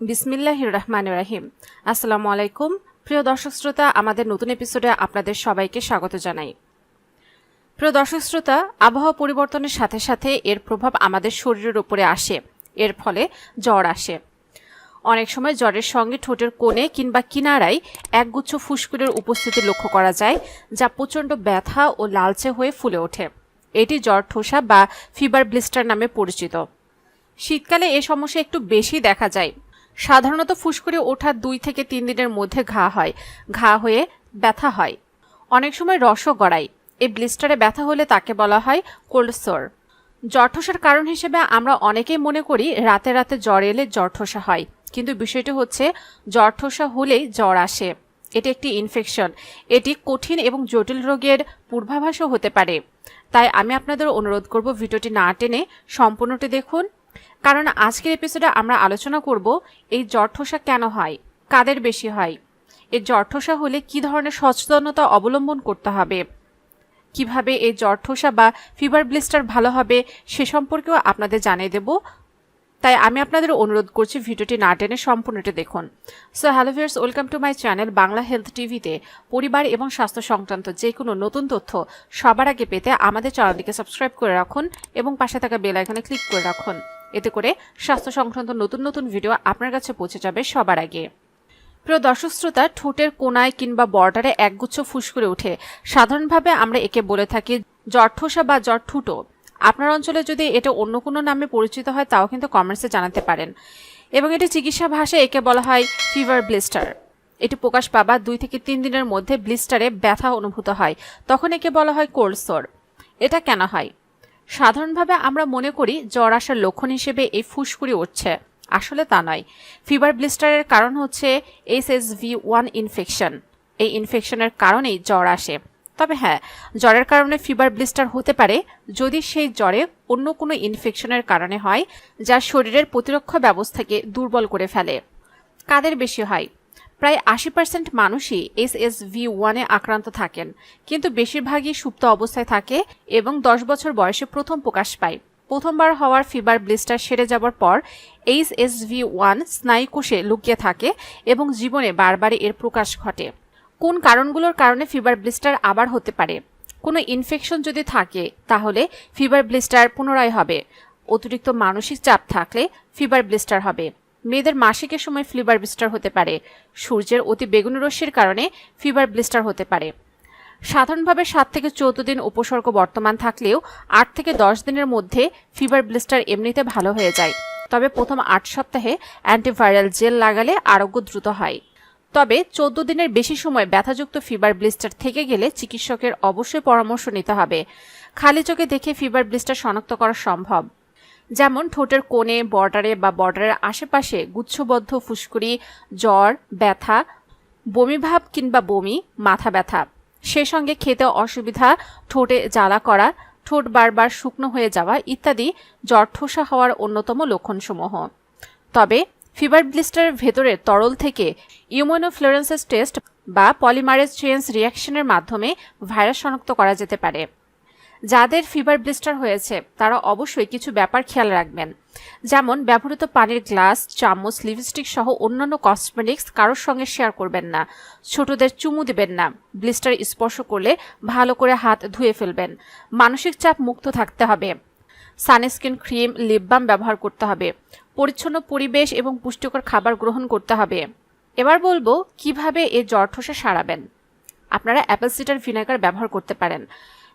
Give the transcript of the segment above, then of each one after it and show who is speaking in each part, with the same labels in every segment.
Speaker 1: বিসমিল্লাহ রহমান রাহিম আসসালামু আলাইকুম প্রিয় দর্শক শ্রোতা, আমাদের নতুন এপিসোডে আপনাদের সবাইকে স্বাগত জানাই। প্রিয় দর্শক শ্রোতা, আবহাওয়া পরিবর্তনের সাথে সাথে এর প্রভাব আমাদের শরীরের উপরে আসে। এর ফলে জ্বর আসে। অনেক সময় জ্বরের সঙ্গে ঠোঁটের কোণে কিংবা কিনারায় একগুচ্ছ ফুসকুরের উপস্থিতি লক্ষ্য করা যায়, যা প্রচণ্ড ব্যথা ও লালচে হয়ে ফুলে ওঠে। এটি জ্বর, ঠোসা বা ফিবার ব্লিস্টার নামে পরিচিত। শীতকালে এ সমস্যা একটু বেশি দেখা যায়। সাধারণত ফুসকুড়ি ওঠার দুই থেকে তিন দিনের মধ্যে ঘা হয়। ঘা হয়ে ব্যথা হয়। অনেক সময় রসও গড়ায়। এই ব্লিস্টারে ব্যথা হলে তাকে বলা হয় কোল্ড সোর। জঠোসার কারণ হিসেবে আমরা অনেকেই মনে করি রাতে রাতে জ্বর এলে জঠোসা হয়। কিন্তু বিষয়টি হচ্ছে জঠোসা হলেই জ্বর আসে। এটি একটি ইনফেকশন এটি কঠিন এবং জটিল রোগের পূর্বাভাসও হতে পারে। তাই আমি আপনাদের অনুরোধ করব ভিডিওটি না টেনে সম্পূর্ণটি দেখুন। কারণ আজকের এপিসোডে আমরা আলোচনা করব, এই জঠোসা কেন হয়? কাদের বেশি হয়? এই জঠোসা হলে কি ধরনের সচেতনতা অবলম্বন করতে হবে? কীভাবে এই জঠোসা বা ফিভার ব্লিস্টার ভালো হবে সে সম্পর্কেও আপনাদের জানিয়ে দেব। তাই আমি আপনাদের অনুরোধ করছি ভিডিওটি না টেনে সম্পূর্ণটি দেখুন। So hello viewers welcome to my channel Bangla health টিভিতে পরিবার এবং স্বাস্থ্য সংক্রান্ত যে কোনো নতুন তথ্য সবার আগে পেতে আমাদের চ্যানেলটিকে সাবস্ক্রাইব করে রাখুন এবং পাশে থাকা বেল আইকনে ক্লিক করে রাখুন। এতে করে স্বাস্থ্য সংক্রান্ত নতুন নতুন ভিডিও আপনার কাছে পৌঁছে যাবে সবার আগে। প্রিয় দর্শক শ্রোতা, ঠোঁটের কোনায় কিংবা বর্ডারে একগুচ্ছ ফুসকুরে ওঠে। সাধারণভাবে আমরা একে বলে থাকি জ্বর ঠোসা বা জঠুটো আপনার অঞ্চলে যদি এটা অন্য কোনো নামে পরিচিত হয়, তাও কিন্তু কমেন্টসে জানাতে পারেন। এবং এটি চিকিৎসা ভাষায় একে বলা হয় ফিভার ব্লিস্টার এটি প্রকাশ পাবার দুই থেকে তিন দিনের মধ্যে ব্লিস্টারে ব্যথা অনুভূত হয়। তখন একে বলা হয় কোল্ড সোর এটা কেন হয়? সাধারণভাবে আমরা মনে করি জ্বর আসার লক্ষণ হিসেবে এই ফুসকুড়ি উঠছে। আসলে তা নয়। ফিভার ব্লিস্টারের কারণ হচ্ছে H S V one infection. এই ইনফেকশনের কারণেই জ্বর আসে। তবে হ্যাঁ জ্বরের কারণে ফিভার ব্লিস্টার হতে পারে যদি সেই জ্বরে অন্য কোনো ইনফেকশনের কারণে হয় যা শরীরের প্রতিরক্ষা ব্যবস্থাকে দুর্বল করে ফেলে। কাদের বেশি হয়? প্রায় আশি পার্সেন্ট মানুষই এস এস ভি ওয়ানে আক্রান্ত থাকেন। কিন্তু বেশিরভাগই সুপ্ত অবস্থায় থাকে এবং দশ বছর বয়সে প্রথম প্রকাশ পায়। প্রথমবার হওয়ার ফিভার ব্লিস্টার সেরে যাবার পর এইচ এস ভি ওয়ান স্নায়ুকোষে লুকিয়ে থাকে এবং জীবনে বারবার এর প্রকাশ ঘটে। কোন কারণগুলোর কারণে ফিভার ব্লিস্টার আবার হতে পারে? কোনো ইনফেকশন যদি থাকে, তাহলে ফিভার ব্লিস্টার পুনরায় হবে। অতিরিক্ত মানসিক চাপ থাকলে ফিভার ব্লিস্টার হবে। মেয়েদের মাসিকের সময় ফিভার ব্লিস্টার হতে পারে। সূর্যের অতি বেগুনি রশ্মির কারণে ফিভার ব্লিস্টার হতে পারে। সাধারণভাবে সাত থেকে চৌদ্দ দিন উপসর্গ বর্তমান থাকলেও আট থেকে দশ দিনের মধ্যে ফিভার ব্লিস্টার এমনিতে ভালো হয়ে যায়। তবে প্রথম আট সপ্তাহে অ্যান্টিভাইরাল জেল লাগালে আরোগ্য দ্রুত হয়। তবে চোদ্দ দিনের বেশি সময় ব্যথাযুক্ত ফিভার ব্লিস্টার থেকে গেলে চিকিৎসকের অবশ্যই পরামর্শ নিতে হবে। খালি চোখে দেখে ফিভার ব্লিস্টার শনাক্ত করা সম্ভব। যেমন ঠোঁটের কোণে, বর্ডারে বা বর্ডারের আশেপাশে গুচ্ছবদ্ধ ফুসকুড়ি, জ্বর, ব্যথা, বমিভাব কিংবা বমি, মাথা ব্যথা। সে সঙ্গে খেতে অসুবিধা, ঠোঁটে জ্বালা করা, ঠোঁট বারবার শুকনো হয়ে যাওয়া ইত্যাদি জ্বর ঠোসা হওয়ার অন্যতম লক্ষণসমূহ। তবে ফিভার ব্লিস্টারের ভেতরে তরল থেকে ইউমোনোফ্লোরেন্সেস টেস্ট বা পলিমারেজ চেঞ্জ রিয়াকশনের মাধ্যমে ভাইরাস শনাক্ত করা যেতে পারে। যাদের ফিভার ব্লিস্টার হয়েছে, তারা অবশ্যই কিছু ব্যাপার খেয়াল রাখবেন। যেমন, ব্যবহৃত পানির গ্লাস চামচ লিপস্টিক সহ অন্যান্য কসমেটিক্স কারোর সঙ্গে শেয়ার করবেন না। ছোটদের চুমু দেবেন না। ব্লিস্টার স্পর্শ করলে ভালো করে হাত ধুয়ে ফেলবেন। মানসিক চাপ মুক্ত থাকতে হবে। সানস্ক্রিন ক্রিম লিপ বাম ব্যবহার করতে হবে। পরিচ্ছন্ন পরিবেশ এবং পুষ্টিকর খাবার গ্রহণ করতে হবে। এবার বলব, কীভাবে এই জ্বর ঠোসা সারাবেন? আপনারা অ্যাপেল সিডার ভিনেগার ব্যবহার করতে পারেন।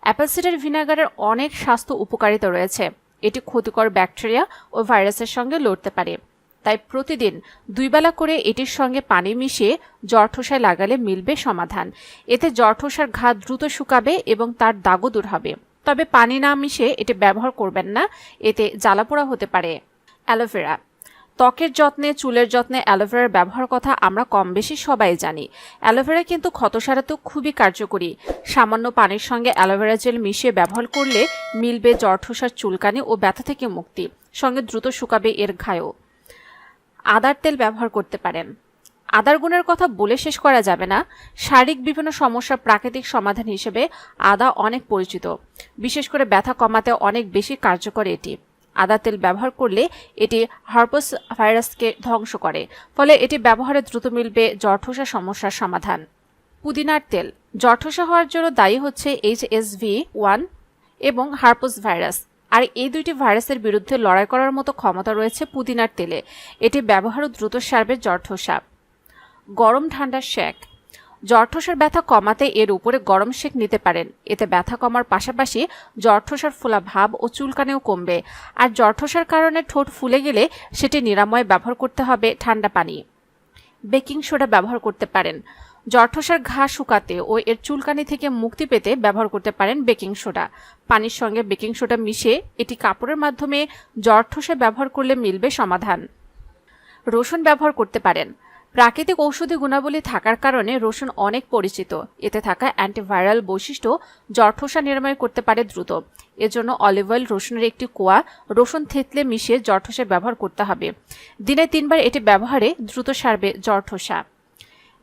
Speaker 1: অ্যাপেল সিডার ভিনেগারের অনেক স্বাস্থ্য উপকারিতা রয়েছে। এটি ক্ষতিকর ব্যাকটেরিয়া ও ভাইরাসের সঙ্গে লড়তে পারে। তাই প্রতিদিন দুই বেলা করে এটির সঙ্গে পানি মিশিয়ে জ্বর ঠোসায় লাগালে মিলবে সমাধান। এতে জ্বর ঠোসার ঘা দ্রুত শুকাবে এবং তার দাগও দূর হবে। তবে পানি না মিশে এটি ব্যবহার করবেন না। এতে জ্বালাপোড়া হতে পারে। অ্যালোভেরা ত্বকের যত্নে, চুলের যত্নে অ্যালোভেরার ব্যবহার কথা আমরা কম বেশি সবাই জানি। অ্যালোভেরা কিন্তু ক্ষত সারাতেও খুবই কার্যকরী। সামান্য পানির সঙ্গে অ্যালোভেরা জেল মিশিয়ে ব্যবহার করলে মিলবে জঠোসার চুলকানি ও ব্যথা থেকে মুক্তি, সঙ্গে দ্রুত শুকাবে এর ঘায়ও। আদার তেল ব্যবহার করতে পারেন। আদার গুণের কথা বলে শেষ করা যাবে না। শারীরিক বিভিন্ন সমস্যার প্রাকৃতিক সমাধান হিসেবে আদা অনেক পরিচিত। বিশেষ করে ব্যথা কমাতে অনেক বেশি কার্যকর এটি। আদা তেল ব্যবহার করলে এটি হার্পাস ভাইরাসকে ধ্বংস করে, ফলে এটি ব্যবহারে দ্রুত মিলবে জঠোসা সমস্যার সমাধান। পুদিনার তেল জঠোসা হওয়ার জন্য দায়ী হচ্ছে এইচএসভি ওয়ান এবং হার্পাস ভাইরাস। আর এই দুইটি ভাইরাসের বিরুদ্ধে লড়াই করার মতো ক্ষমতা রয়েছে পুদিনার তেলে। এটি ব্যবহারও দ্রুত সারবে জঠোসা গরম ঠান্ডা শেক জঠোসার ব্যথা কমাতে এর উপরে গরম শেক নিতে পারেন। এতে ব্যথা কমার পাশাপাশি জঠোসার ফোলা ভাব ও চুলকানেও কমবে। আর জঠোসার কারণে ঠোঁট ফুলে গেলে সেটি নিরাময় ব্যবহার করতে হবে ঠান্ডা পানি। বেকিং সোডা ব্যবহার করতে পারেন। জঠোসার ঘা শুকাতে ও এর চুলকানি থেকে মুক্তি পেতে ব্যবহার করতে পারেন বেকিং সোডা। পানির সঙ্গে বেকিং সোডা মিশে এটি কাপড়ের মাধ্যমে জঠোসা ব্যবহার করলে মিলবে সমাধান। রসুন ব্যবহার করতে পারেন। প্রাকৃতিক ঔষধি গুণাবলী থাকার কারণে রসুন অনেক পরিচিত। এতে থাকা অ্যান্টিভাইরাল বৈশিষ্ট্য জঠোসা নিরাময় করতে পারে দ্রুত। এজন্য অলিভ অয়েল রসুনের একটি কোয়া, রসুন থেতলে মিশিয়ে জঠোসা ব্যবহার করতে হবে। দিনে তিনবার এটি ব্যবহারে দ্রুত সারবে জঠোসা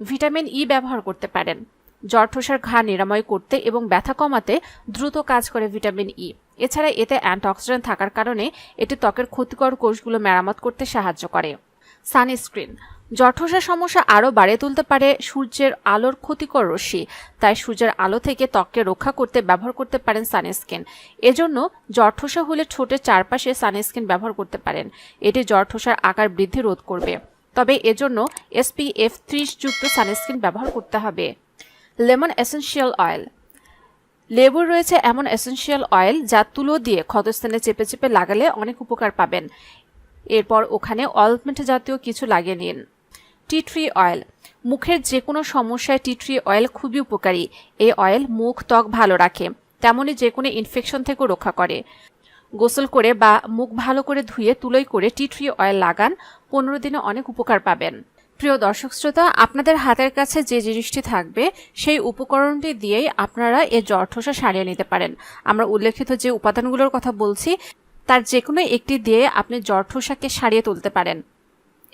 Speaker 1: ভিটামিন ই ব্যবহার করতে পারেন। জঠোসার ঘা নিরাময় করতে এবং ব্যথা কমাতে দ্রুত কাজ করে ভিটামিন ই এছাড়া এতে অ্যান্টিঅক্সিডেন্ট থাকার কারণে এটি ত্বকের ক্ষতিকর কোষগুলো মেরামত করতে সাহায্য করে। সানস্ক্রিন। জঠোসা সমস্যা আরও বাড়িয়ে তুলতে পারে সূর্যের আলোর ক্ষতিকর রশ্মি। তাই সূর্যের আলো থেকে ত্বককে রক্ষা করতে ব্যবহার করতে পারেন সানস্ক্রিন। এজন্য জঠোসা হলে ঠোঁটের চারপাশে সানস্ক্রিন ব্যবহার করতে পারেন। এটি জঠোসার আকার বৃদ্ধি রোধ করবে। তবে এজন্য এসপিএফ ত্রিশ যুক্ত সানস্ক্রিন ব্যবহার করতে হবে। Lemon essential oil. লেবুর রয়েছে এমন এসেনশিয়াল অয়েল যা তুলো দিয়ে ক্ষতস্থানে চেপে চেপে লাগালে অনেক উপকার পাবেন। এরপর ওখানে অয়েলমেন্ট জাতীয় কিছু লাগিয়ে নিন। Tea tree oil. মুখের যে কোনো সমস্যায় টি ট্রি অয়েল খুবই উপকারী। এই অয়েল মুখ, ত্বক ভালো রাখে, তেমনই যে কোনো ইনফেকশন থেকেও রক্ষা করে। গোসল করে বা মুখ ভালো করে ধুয়ে তুলোই করে টি ট্রি অয়েল লাগান, পনেরো দিনে অনেক উপকার পাবেন। প্রিয় দর্শক শ্রোতা, আপনাদের হাতের কাছে যে জিনিসটি থাকবে, সেই উপকরণটি দিয়েই আপনারা এই জঠোসা সারিয়ে নিতে পারেন। আমরা উল্লেখিত যে উপাদানগুলোর কথা বলছি, তার যে কোনো একটি দিয়ে আপনি জঠোসাকে সারিয়ে তুলতে পারেন।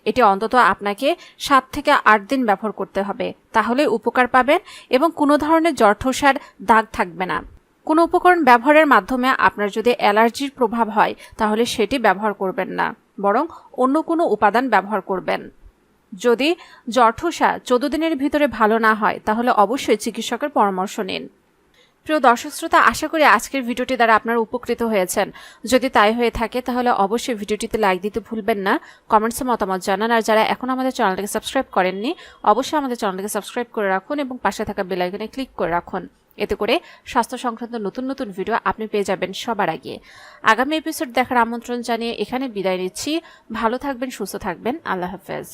Speaker 1: এটি অন্তত আপনাকে সাত থেকে আট দিন ব্যবহার করতে হবে। তাহলে উপকার পাবেন এবং কোনো ধরনের জঠোসার দাগ থাকবে না। কোনো উপকরণ ব্যবহারের মাধ্যমে আপনার যদি অ্যালার্জির প্রভাব হয়, তাহলে সেটি ব্যবহার করবেন না, বরং অন্য কোনো উপাদান ব্যবহার করবেন। যদি জঠোসা চোদ্দ দিনের ভিতরে ভালো না হয়, তাহলে অবশ্যই চিকিৎসকের পরামর্শ নিন। প্রিয় দর্শক শ্রোতা, আশা করি আজকের ভিডিওটি দ্বারা আপনারা উপকৃত হয়েছেন। যদি তাই হয়ে থাকে, তাহলে অবশ্যই ভিডিওটিতে লাইক দিতে ভুলবেন না কমেন্টসে মতামত জানান। আর যারা এখন আমাদের চ্যানেলটিকে সাবস্ক্রাইব করেননি, অবশ্যই আমাদের চ্যানেলটিকে সাবস্ক্রাইব করে রাখুন এবং পাশে থাকা বেল আইকনে ক্লিক করে রাখুন। এতে করে স্বাস্থ্য সংক্রান্ত নতুন নতুন ভিডিও আপনি পেয়ে যাবেন সবার আগে। আগামী এপিসোড দেখার আমন্ত্রণ জানিয়ে এখানে বিদায় নিচ্ছি। ভালো থাকবেন, সুস্থ থাকবেন। আল্লাহ হাফেজ।